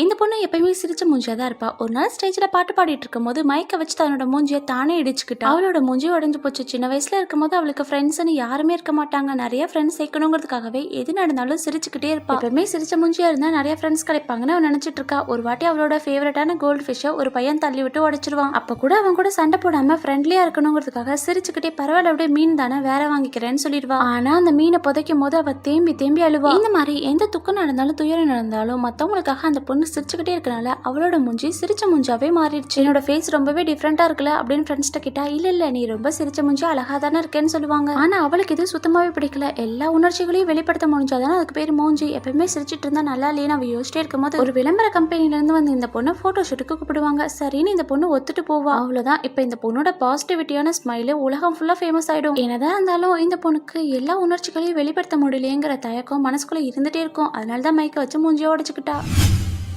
இந்த பொண்ணு எப்பயுமே சிரிச்ச மூஞ்சியா தான் இருப்பா. ஒரு நாள் ஸ்டேஜ்ல பாட்டு பாடிட்டு இருக்கும்போது மைக்கை வச்சு தன்னோட மூஞ்சியை தானே இடிச்சுக்கிட்டா. அவளோட மூஞ்சி உடஞ்சு போச்சு. சின்ன வயசுல இருக்கும்போது அவளுக்கு ஃப்ரெண்ட்ஸ்னு யாருமே இருக்க மாட்டாங்க. நிறைய ஃப்ரெண்ட்ஸ் சேர்க்கணுங்கிறதுக்காகவே எது நடந்தாலும் சிரிச்சுக்கிட்டே இருப்பா. எப்பவுமே சிரிச்ச மூஞ்சியா இருந்தா நிறைய ஃப்ரெண்ட்ஸ் கிடைப்பாங்கன்னு அவன் நினைச்சிட்டு இருக்கா. ஒரு வாட்டி அவளோட ஃபேவரட்டான கோல்டு ஃபிஷ்ஷை ஒரு பையன் தள்ளி விட்டு உடைச்சிருவான். அப்ப கூட அவன் கூட சண்டை போடாம ஃப்ரெண்ட்லியா இருக்கணுங்கிறதுக்காக சிரிச்சுக்கிட்டே பரவாயில்ல அப்படியே மீன் தானே வேற வாங்கிக்கிறேன்னு சொல்லிடுவான் ஆனா அந்த மீனை புதைக்கும் போது அவ தேம்பி தேம்பி அழுவா. இந்த மாதிரி எந்த துக்கம் நடந்தாலும் துயரம் நடந்தாலும் மத்தவங்களுக்காக அந்த பொண்ணு சிரிச்சுக்கிட்டே இருக்கனால அவளோட மூஞ்சி சிரிச்ச மூஞ்சாவே மாறிடுச்சு. என்னோட ஃபேஸ் ரொம்பவே டிஃப்ரெண்டா இருக்குல்ல? அப்படின்னு ஃப்ரெண்ட்ஸ்ட்ட கிட்டா இல்ல இல்ல நீ ரொம்ப சிரிச்ச மூஞ்சி அழகா தானே இருக்கேன்னு சொல்லுவாங்க. ஆனா அவளுக்கு இது சுத்தமாவே பிடிக்கல. எல்லா உணர்ச்சிகளையும் வெளிப்படுத்த முடிஞ்சாதான் அதுக்கு பேர் மூஞ்சி. எப்பவுமே சிரிச்சிட்டு இருந்தா நல்லா இல்லைன்னு அவ யோசிச்சிட்டே இருக்கும்போது ஒரு விளம்பர கம்பெனில இருந்து வந்து இந்த பொண்ணு போட்டோ ஷூட்டுக்கு கூப்பிடுவாங்க. சரின்னு இந்த பொண்ணு ஒத்துட்டு போவா. அவ்வளவுதான். இப்ப இந்த பொண்ணோட பாசிட்டிவிட்டியான ஸ்மைல் உலகம் ஃபுல்லா ஃபேமஸ் ஆயிடும். என்னதான் இருந்தாலும் இந்த பொண்ணுக்கு எல்லா உணர்ச்சிகளையும் வெளிப்படுத்த முடியலையேங்கிற தயக்கம் மனசுக்குள்ள இருந்துட்டே இருக்கும். அதனால தான் மைக்க வச்சு மூஞ்சியை உடைச்சுக்கிட்டா.